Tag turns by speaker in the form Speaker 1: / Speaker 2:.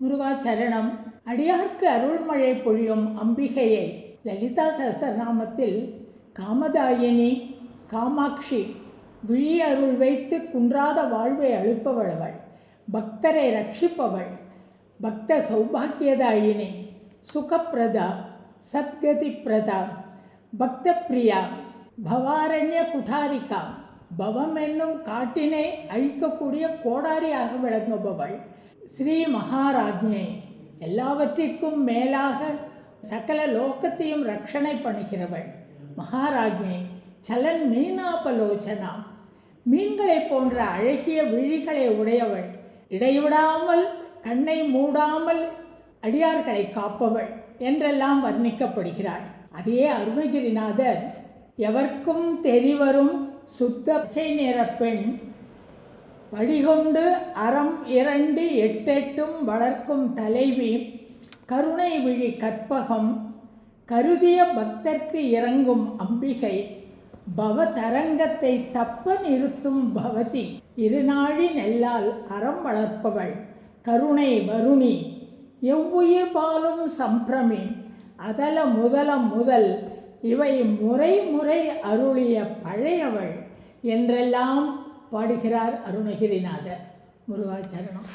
Speaker 1: முருகாச்சரணம் அடியார்க்கு அருள்மழை பொழியும் அம்பிகையை லலிதா சகசரநாமத்தில் காமதாயினி காமாட்சி விழி அருள் வைத்து குன்றாத வாழ்வை அழுப்பவளவள் பக்தரை ரட்சிப்பவள் பக்த சௌபாக்கியதாயினி சுகப்பிரதா சத்கதி பிரதா பக்த பிரியா பவாரண்ய குடாரிகா பவம் என்னும் காட்டினை அழிக்கக்கூடிய கோடாரியாக விளங்குபவள். ஸ்ரீ மகாராஜ்ஞை எல்லாவற்றிற்கும் மேலாக சகல லோகத்தையும் ரட்சணை பண்ணுகிறவள். மகாராஜ்ஞை சலன் மீனாபலோச்சனா. மீன்களைப் போன்ற அழகிய விழிகளை உடையவள். இடைவிடாமல் கண்ணை மூடாமல் அடியார்களை காப்பவள் என்றெல்லாம் வர்ணிக்கப்படுகிறாள். அதே அருணகிரிநாதர் எவர்க்கும் தெரிவரும் சுத்த பச்சை நிற பெண் படிகொண்டு அறம் இரண்டு எட்டெட்டும் வளர்க்கும் தலைவி கருணை விழி கற்பகம் கருதிய பக்தர்க்கு இறங்கும் அம்பிகை பவதரங்கத்தை தப்ப நிறுத்தும் பவதி இருநாழி நெல்லால் அறம் வளர்ப்பவள் கருணை வருணி எவ்வுயிர் பாலும் சம்பிரமி அதல முதலம் முதல் இவை முறை முறை அருளிய பழையவள் என்றெல்லாம் பாடுகிறார் அருணகிரிநாதர். முருகாச்சரணம்.